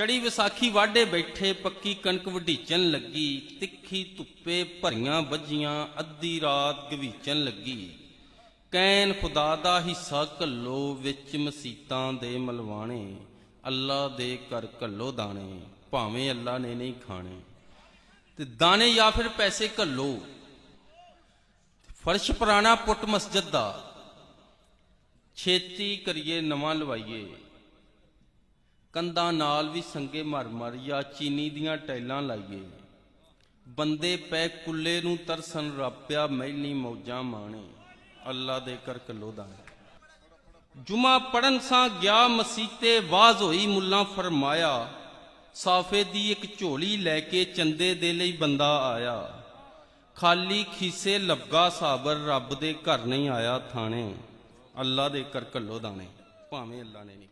ਚੜੀ ਵਿਸਾਖੀ ਵਾਢੇ ਬੈਠੇ, ਪੱਕੀ ਕਣਕ ਵਢੀਚਣ ਲੱਗੀ, ਤਿੱਖੀ ਧੁੱਪੇ ਭਰੀਆਂ ਵੱਜੀਆਂ, ਅੱਧੀ ਰਾਤ ਗਵੀਚਣ ਲੱਗੀ। ਕੈਨ ਖੁਦਾ ਦਾ ਹਿੱਸਾ ਘੱਲੋ ਵਿੱਚ ਮਸੀਤਾਂ ਦੇ ਮਲਵਾਣੇ, ਅੱਲਾ ਦੇ ਕਰ ਘੱਲੋ ਦਾਣੇ, ਭਾਵੇਂ ਅੱਲਾ ਨੇ ਨਹੀਂ ਖਾਣੇ। ਤੇ ਦਾਣੇ ਜਾਂ ਫਿਰ ਪੈਸੇ ਘੱਲੋ। ਫਰਸ਼ ਪੁਰਾਣਾ ਪੁੱਟ ਮਸਜਿਦ ਦਾ। ਛੇਤੀ ਕਰੀਏ ਨਵਾਂ ਲਵਾਈਏ। ਕੰਧਾਂ ਨਾਲ ਵੀ ਸੰਗੇ ਮਰ ਮਰ ਜਾਂ ਚੀਨੀ ਦੀਆਂ ਟੈਲਾਂ ਲਾਈਏ। ਬੰਦੇ ਪੈ ਕੁੱਲੇ ਨੂੰ ਤਰਸਨ ਰਾਪਿਆ ਮਹਿਲੀ ਮੌਜਾਂ ਮਾਣੇ। ਅੱਲਾ ਦੇ ਕਰ ਕੱਲੋ ਦਾਣੇ। ਜੁਮਾ ਪੜਨ ਸਾਂ ਗਿਆ ਮਸੀਤੇ ਵਾਜ਼ ਹੋਈ ਮੁੱਲਾ ਫਰਮਾਇਆ, ਸਾਫੇ ਦੀ ਇੱਕ ਝੋਲੀ ਲੈ ਕੇ ਚੰਦੇ ਦੇ ਲਈ ਬੰਦਾ ਆਇਆ। ਖਾਲੀ ਖੀਸੇ ਲੱਗਾ ਸਾਬਰ, ਰੱਬ ਦੇ ਘਰ ਨਹੀਂ ਆਇਆ ਥਾਣੇ। ਅੱਲਾ ਦੇ ਕਰ ਕੱਲੋ ਦਾਣੇ। ਭਾਵੇਂ ਅੱਲਾ ਨੇ ਨਹੀਂ